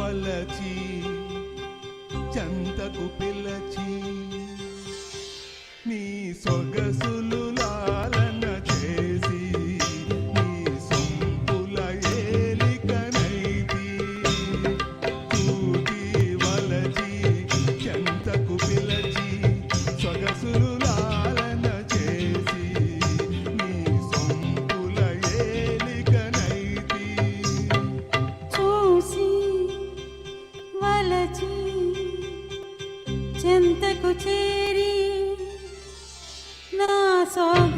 వలచి చంతకు పిలచి నీ సొగసులు చెంతకు చేరి నా సొగసు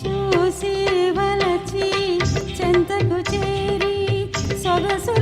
చూసి వలచి చెంతకు చేరి సొగసు